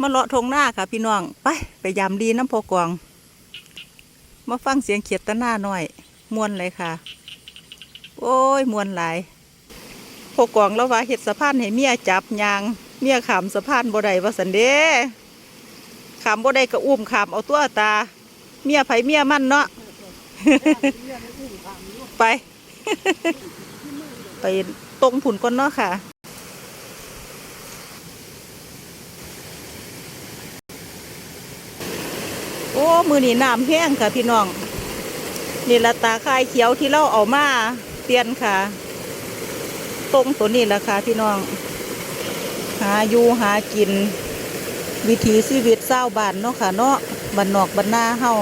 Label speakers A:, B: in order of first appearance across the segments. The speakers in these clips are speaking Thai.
A: มาเลาะทงหน้าค่ะ พี่น้อง ไป ไปยามดีน้ำพอกวางมาฟังเสียงเขียดตะหน้าหน่อยมวนเลยค่ะ โอ้ยมวนหลายพอกวางแล้วว่าเห็ดสะพานให้เมียจับยาง เมียขามสะพานบ่ได้ว่าสันเด้ขามบ่ได้ก็อุ้มขามเอาตัวตา เมียไผเมียมันเนาะไป ไปตรงผุนก่อนเนาะค่ะ โอ้มือนี่น้ำแห้งค่ะพี่น้องนี่ละตาคายเขียวที่เราเอามาเปลี่ยนค่ะ ตรงตัวนี้ละค่ะพี่น้อง หาอยู่หากิน วิถีชีวิตเศร้าบ้านเนาะค่ะเนาะบ้านนอกบ้านนาเฮา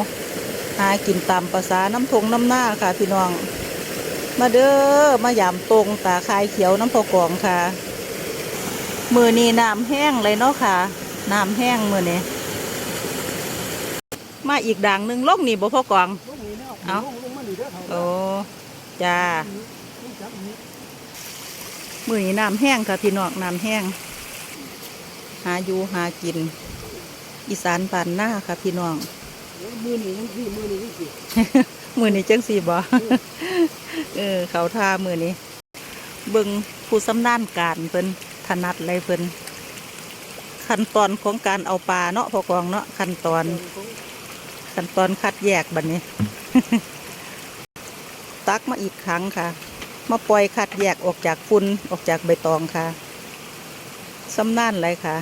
A: หากินตามภาษาน้ำทงน้ำหน้าค่ะพี่น้อง มาเด้อมายามตรงตาคายเขียวน้ำพอกองค่ะ มือนี้น้ำแห้งเลยเนาะค่ะน้ำแห้งมือนี้ มาอีกด่างหนึ่งลงนี่บ่พอกองเอ้าโอ้จ้ามือนี้น้ำแห้งค่ะพี่น้องน้ำแห้ง หาอยู่หากิน อีสานบ้านหน้าค่ะพี่น้อง
B: มือนี่ยังพี่มือนี่ยังพี่
A: มือนี้จังสีบ่เออเขาทามือนี้เบิงผู้สำนานการเพิ่นถนัดอะไรเพิ่นขั้นตอนของการเอาปลาเนาะพอกองเนาะขั้นตอน ขั้นตอนคัดแยกบัดนี้ ตักมาอีกครั้งค่ะ มาปล่อยคัดแยกออกจากฝุ่นออกจากใบตองค่ะสำนานไรค่ะ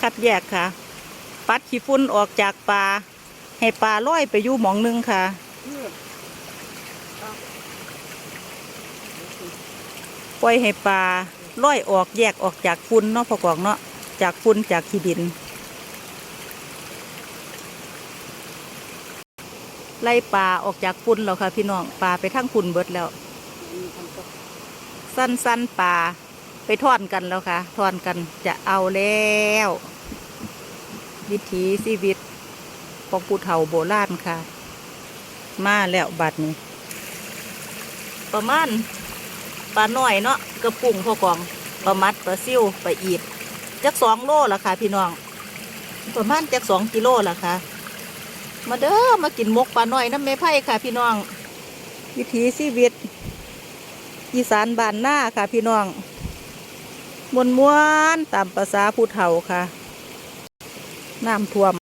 A: คัดแยกค่ะ ปัดขี้ฝุ่นออกจากปลาให้ปลาลอยไปอยู่หมองหนึงค่ะปล่อยให้ปลาลอยออกแยกออกจากฝุ่นเนาะพอกองเนาะจากฝุ่นจากขี้ดิน ไล่ปลาออกจากฝุ่นแล้วค่ะพี่น้องปลาไปทั้งฝุ่นเบิดแล้วสั้นสั้นๆปลาไปทอนกันแล้วค่ะทอนกันจะเอาแล้ว วิถีชีวิตของผู้เฒ่าโบราณค่ะ มาแล้วบัดนี้ ประมาณปลาหน่อยเนาะกระปุ่งพอกองปลามัดปลาซิ่วปลาอีดจักสองโลละค่ะ พี่น้อง ประมาณจักสองกิโลละค่ะ มาเด้อมากินมกปลาหน่อยน้ำเมไผ่ค่ะ พี่น้อง วิถีชีวิตอีสานบ้านหน้าค่ะ พี่น้องมวนมวนตามภาษาผู้เฒ่าค่ะ น้ำท่วม